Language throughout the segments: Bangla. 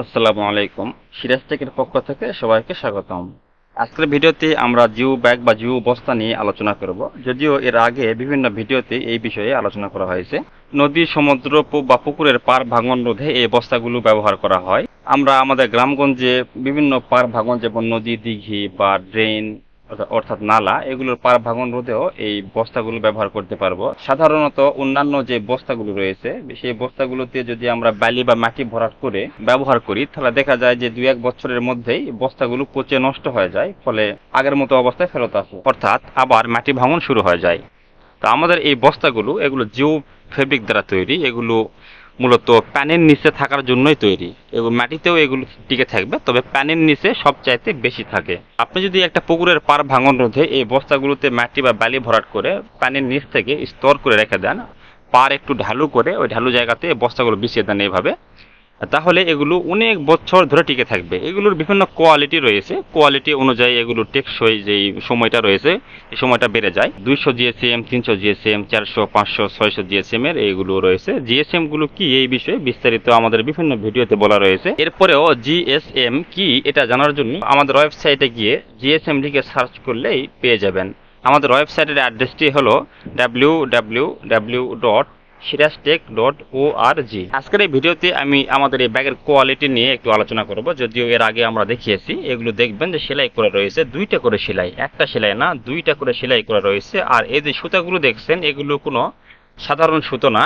আসসালামু আলাইকুম। সিরাজ টেকের পক্ষ থেকে সবাইকে স্বাগতম। আজকের ভিডিওতে আমরা জিও ব্যাগ বা জিও বস্তা নিয়ে আলোচনা করব। যদিও এর আগে বিভিন্ন ভিডিওতে এই বিষয়ে আলোচনা করা হয়েছে। নদী, সমুদ্র বা পুকুরের পার ভাঙন রোধে এই বস্তাগুলো ব্যবহার করা হয়। আমরা আমাদের গ্রামগঞ্জে বিভিন্ন পার ভাঙন, যেমন নদী, দিঘি বা ড্রেন অর্থাৎ- নালা, এগুলোর পার ভাঙন রোধেও এই বস্তাগুলো ব্যবহার করতে পারব। সাধারণত অন্যান্য যে বস্তাগুলো রয়েছে, সেই বস্তাগুলোতে যদি আমরা বালি বা মাটি ভরাট করে ব্যবহার করি, তাহলে দেখা যায় যে দুই এক বছরের মধ্যেই বস্তাগুলো পচে নষ্ট হয়ে যায়, ফলে আগের মতো অবস্থায় ফেরত আসে। অর্থাৎ আবার মাটি ভাঙন শুরু হয়ে যায়। তো আমাদের এই বস্তাগুলো, এগুলো জিও ফেব্রিক দ্বারা তৈরি, এগুলো মূলত প্যানের নিচে থাকার জন্যই তৈরি এবং মাটিতেও এগুলো টিকে থাকবে, তবে প্যানের নিচে সবচাইতে বেশি থাকে। আপনি যদি একটা পুকুরের পার ভাঙন রোধে এই বস্তাগুলোতে মাটি বা বালি ভরাট করে প্যানের নিচ থেকে স্তর করে রেখে দেন, পার একটু ঢালু করে ওই ঢালু জায়গাতে বস্তাগুলো বিছিয়ে দেন এইভাবে তাহলে এগুলো অনেক বছর ধরে টিকে থাকবে। এগুলোর বিভিন্ন কোয়ালিটি রয়েছে। কোয়ালিটি অনুযায়ী এগুলো টেকসই যে সময়টা রয়েছে, এই সময়টা বেড়ে যায়। দুইশো জিএসএম তিনশো জিএসএম চারশো, পাঁচশো, ছয়শো জিএসএম এর এইগুলো রয়েছে। জিএসএমগুলো কি এই বিষয়ে বিস্তারিত আমাদের বিভিন্ন ভিডিওতে বলা রয়েছে। এরপরেও জিএসএম কি এটা জানার জন্য আমাদের ওয়েবসাইটে গিয়ে জিএসএম লিখে সার্চ করলেই পেয়ে যাবেন। আমাদের ওয়েবসাইটের অ্যাড্রেসটি হলো W W W dot Sirajtech dot O R G আজকের এই ভিডিওতে আমি আমাদের এই ব্যাগের কোয়ালিটি নিয়ে একটু আলোচনা করব, যদিও এর আগে আমরা দেখিয়েছি, এগুলো দেখবেন যে সেলাই করা রয়েছে, দুইটা করে সেলাই, একটা সেলাই না, দুইটা করে সেলাই করা রয়েছে। আর এই যে সুতাগুলো দেখছেন, এগুলো কোনো সাধারণ সুতো না,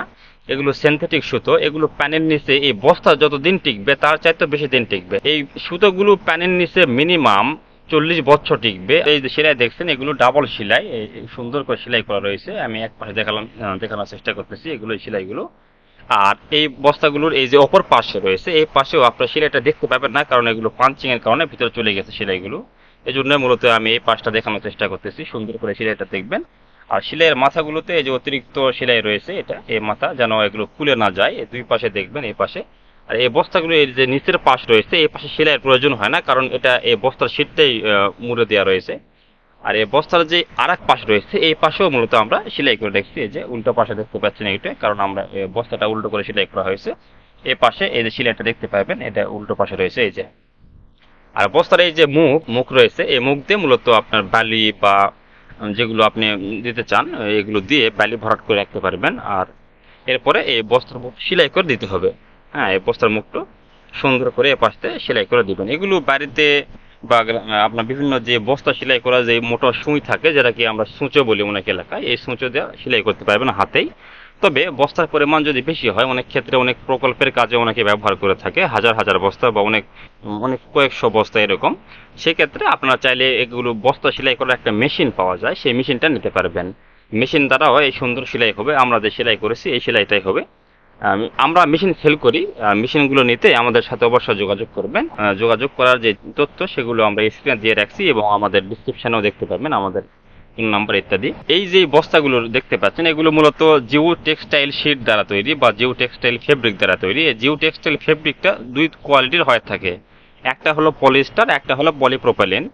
এগুলো সিনথেটিক সুতো, এগুলো প্যানের নিচে এই বস্তা যতদিন টিকবে, তার চাইতে বেশি দিন টিকবে। এই সুতোগুলো প্যানের নিচে মিনিমাম চল্লিশ বছর টিকবে। এই যে সেলাই দেখছেন, এগুলো ডাবল সেলাই। সুন্দর করে সেলাই করা রয়েছে। আমি এক পাশে দেখালাম দেখানোর চেষ্টা করতেছি এগুলো সেলাইগুলো। আর এই বস্তাগুলোর এই যে অপর পাশে রয়েছে, এই পাশেও আপনার সেলাইটা দেখতে পাবেন না, কারণ এগুলো পাঞ্চিং এর কারণে ভিতরে চলে গেছে সেলাইগুলো। এই জন্য মূলত আমি এই পাশটা দেখানোর চেষ্টা করতেছি, সুন্দর করে সেলাইটা দেখবেন। আর সেলাইয়ের মাথাগুলোতে এই যে অতিরিক্ত সেলাই রয়েছে, এটা, এই মাথা যেন এগুলো খুলে না যায় দুই পাশে দেখবেন, এই পাশে। আর এই বস্তাগুলো যে নিচের পাশ রয়েছে, এই পাশে সেলাইয়ের প্রয়োজন হয় না, কারণ এটা এই বস্তার শীতটাই মুড়ে দেওয়া রয়েছে। আর এই বস্তার যে আর এক পাশ রয়েছে, এই পাশেও মূলত আমরা সেলাই করে রেখেছি এই যে উল্টো পাশে দেখতে পাচ্ছি না এইটা, কারণ আমরা বস্তাটা উল্টো করে সেলাই করা হয়েছে। এই পাশে এই যে সেলাইটা দেখতে পাবেন, এটা উল্টো পাশে রয়েছে, এই যে। আর বস্তার এই যে মুখ মুখ রয়েছে, এই মুখ দিয়ে মূলত আপনার বালি বা যেগুলো আপনি দিতে চান, এগুলো দিয়ে বালি ভরাট করে রাখতে পারবেন, আর এরপরে এই বস্তার সেলাই করে দিতে হবে। হ্যাঁ এই বস্তার মুখটা সুন্দর করে এ পাশে সেলাই করে দিবেন। এগুলো বাড়িতে বা আপনার বিভিন্ন যে বস্তা সেলাই করা যে মোটর সুঁই থাকে যেটাকে আমরা সূচো বলি অনেক এলাকায়, এই সূচো দেওয়া সেলাই করতে পারবেন হাতেই। তবে বস্তার পরিমাণ যদি বেশি হয়, অনেক ক্ষেত্রে অনেক প্রকল্পের কাজে অনেকে ব্যবহার করে থাকে, হাজার হাজার বস্তা বা অনেক অনেক কয়েকশো বস্তা এরকম। সেক্ষেত্রে আপনারা চাইলে এগুলো বস্তা সেলাই করার একটা মেশিন পাওয়া যায়, সেই মেশিনটা নিতে পারবেন। মেশিন দ্বারাও এই সুন্দর সেলাই হবে, আমরা যে সেলাই করেছি, এই সেলাইটাই হবে। আমরা মেশিন সেল করি। মেশিনগুলো নিতে আমাদের সাথে অবশ্যই যোগাযোগ করবেন। যোগাযোগ করার যে তথ্য, সেগুলো আমরা স্ক্রিনে দিয়ে রাখছি এবং আমাদের ডিসক্রিপশনেও দেখতে পাবেন আমাদের ফোন নাম্বার ইত্যাদি। এই যে বস্তাগুলো দেখতে পাচ্ছেন, এগুলো মূলত জিও টেক্সটাইল শিট দ্বারা তৈরি বা জিও টেক্সটাইল ফেব্রিক দ্বারা তৈরি। জিও টেক্সটাইল ফেব্রিকটা দুই কোয়ালিটির হয়ে থাকে। একটা হলো পলিস্টার একটা হলো পলিপ্রোপাইলিন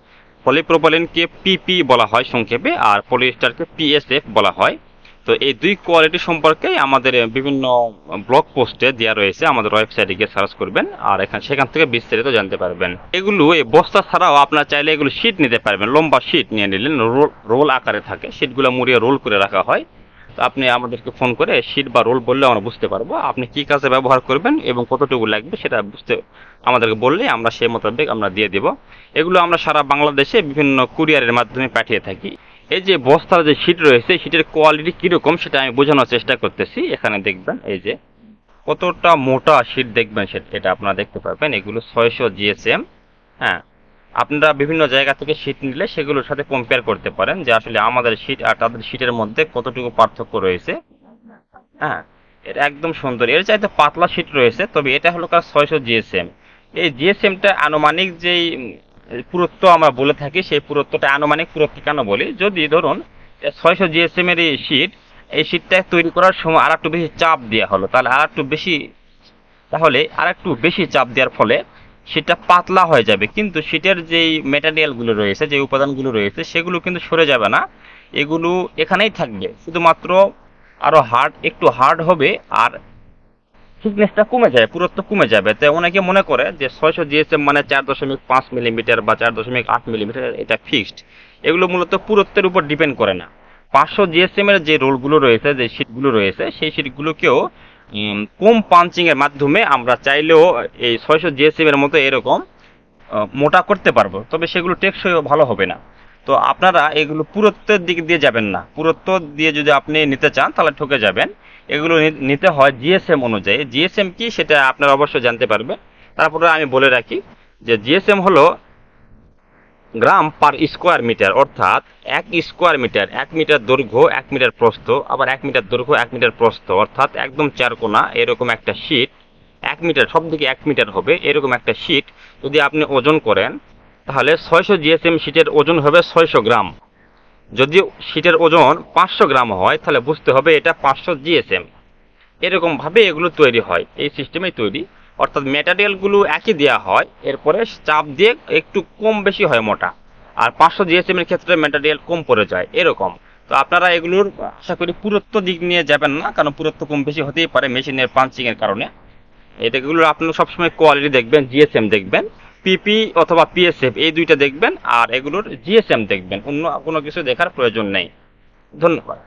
পলিপ্রোপাইলিনকে পিপি বলা হয় সংক্ষেপে, আর পলিস্টারকে পিএসএফ বলা হয়। তো এই দুই কোয়ালিটি সম্পর্কে আমাদের বিভিন্ন ব্লগ পোস্টে দেওয়া রয়েছে, আমাদের ওয়েবসাইটে গিয়ে সার্চ করবেন আর এখানে, সেখান থেকে বিস্তারিত জানতে পারবেন। এগুলো, এই বস্তা ছাড়াও আপনার চাইলে এগুলো শীট নিতে পারবেন, লম্বা শীট নিয়ে নিলেন রোল রোল আকারে থাকে শীটগুলো মুড়িয়ে রোল করে রাখা হয়। তো আপনি আমাদেরকে ফোন করে শীট বা রোল বললে আমরা বুঝতে পারব, আপনি কি কাজে ব্যবহার করবেন এবং কতটুকু লাগবে সেটা বুঝতে, আমাদেরকে বললে আমরা সেই মোতাবেক আমরা দিয়ে দেব। এগুলো আমরা সারা বাংলাদেশে বিভিন্ন কুরিয়ারের মাধ্যমে পাঠিয়ে থাকি। এই যে বস্তার যে শীট রয়েছে শীটের কোয়ালিটি কীরকম সেটা আমি বোঝানোর চেষ্টা করতেছি। এখানে দেখবেন, এই যে কতটা মোটা শীট দেখবেন সেটা আপনারা দেখতে পাবেন এগুলো ছয়শো জিএসএম হ্যাঁ আপনারা বিভিন্ন জায়গা থেকে শীট নিলে সেগুলোর সাথে কম্পেয়ার করতে পারেন যে আসলে আমাদের শীট আর তাদের শীটের মধ্যে কতটুকু পার্থক্য রয়েছে। হ্যাঁ এটা একদম সুন্দর। এর চাইতে পাতলা শীট রয়েছে, তবে এটা হলো কার ছয়শো জিএসএম এই জিএসএমটা আনুমানিক যেই পুরুত্ব আমরা বলে থাকি, সেই পুরুত্বটা আনুমানিক পুরুত্ব কেন বলি? যদি ধরুন ছয়শো জিএসএম এর এই শীট এই শীটটা তৈরি করার সময় আর একটু বেশি চাপ দেওয়া হলো। তাহলে আর একটু বেশি, তাহলে আর একটু বেশি চাপ দেওয়ার ফলে সেটা পাতলা হয়ে যাবে। কিন্তু সেটার যেই ম্যাটেরিয়ালগুলো রয়েছে যে উপাদানগুলো রয়েছে, সেগুলো কিন্তু সরে যাবে না। এগুলো এখানেই থাকবে। শুধুমাত্র আরও হার্ড একটু হার্ড হবে, আর থিকনেসটা কমে যায় পুরুত্ব কমে যাবে। তাই অনেকে মনে করে যে ছয়শো জিএসএম মানে চার দশমিক পাঁচ মিলিমিটার বা চার দশমিক আট মিলিমিটার এটা ফিক্সড এগুলো মূলত পুরুত্বের উপর ডিপেন্ড করে না। পাঁচশো জিএসএম এর যে রোলগুলো রয়েছে যে শিটগুলো রয়েছে সেই শিটগুলোকেও উম, কম পাঞ্চিং এর মাধ্যমে আমরা চাইলেও এই ছয়শো জিএসএম এর মতো এরকম মোটা করতে পারব। তবে সেগুলো টেকসই ভালো হবে না। তো আপনারা এগুলো পুরুত্বের দিক দিয়ে যাবেন না। পুরুত্ব দিয়ে যদি আপনি নিতে চান তাহলে ঠকে যাবেন। এগুলো নিতে হয় জিএসএম অনুযায়ী। জিএসএম কি সেটা আপনারা অবশ্যই জানতে পারবেন। তারপরে আমি বলে রাখি যে জিএসএম হলো গ্রাম পার স্কোয়ার মিটার, অর্থাৎ এক স্কোয়ার মিটার, এক মিটার দৈর্ঘ্য, এক মিটার প্রস্থ, আবার এক মিটার দৈর্ঘ্য, এক মিটার প্রস্থ, অর্থাৎ একদম চার কোণা, এরকম একটা শীট। এক মিটার সব দিকে এক মিটার হবে, এরকম একটা শীট। যদি আপনি ওজন করেন, তাহলে ছয়শো জিএসএম শীটের ওজন হবে ছয়শো গ্রাম। যদি শীটের ওজন পাঁচশো গ্রাম হয়, তাহলে বুঝতে হবে এটা পাঁচশো জিএসএম। এরকম ভাবে এগুলো তৈরি হয়, এই সিস্টেমেই তৈরি। অর্থাৎ ম্যাটেরিয়ালগুলো একই দেওয়া হয়, এরপরে চাপ দিয়ে একটু কম বেশি হয় মোটা। আর পাঁচশো জিএসএম এর ক্ষেত্রে ম্যাটেরিয়াল কম পড়ে যায়, এরকম। তো আপনারা এগুলোর, আশা করি, পুরুত্ব দিক নিয়ে যাবেন না, কারণ পুরুত্ব কম বেশি হতেই পারে মেশিনের পাঞ্চিং এর কারণে। এটাগুলো আপনারা সবসময় কোয়ালিটি দেখবেন, জিএসএম দেখবেন। পিপি অথবা পিএসএফ এই দুইটা দেখবেন, আর এগুলোর জিএসএম দেখবেন। অন্য কোনো কিছু দেখার প্রয়োজন নেই। ধন্যবাদ।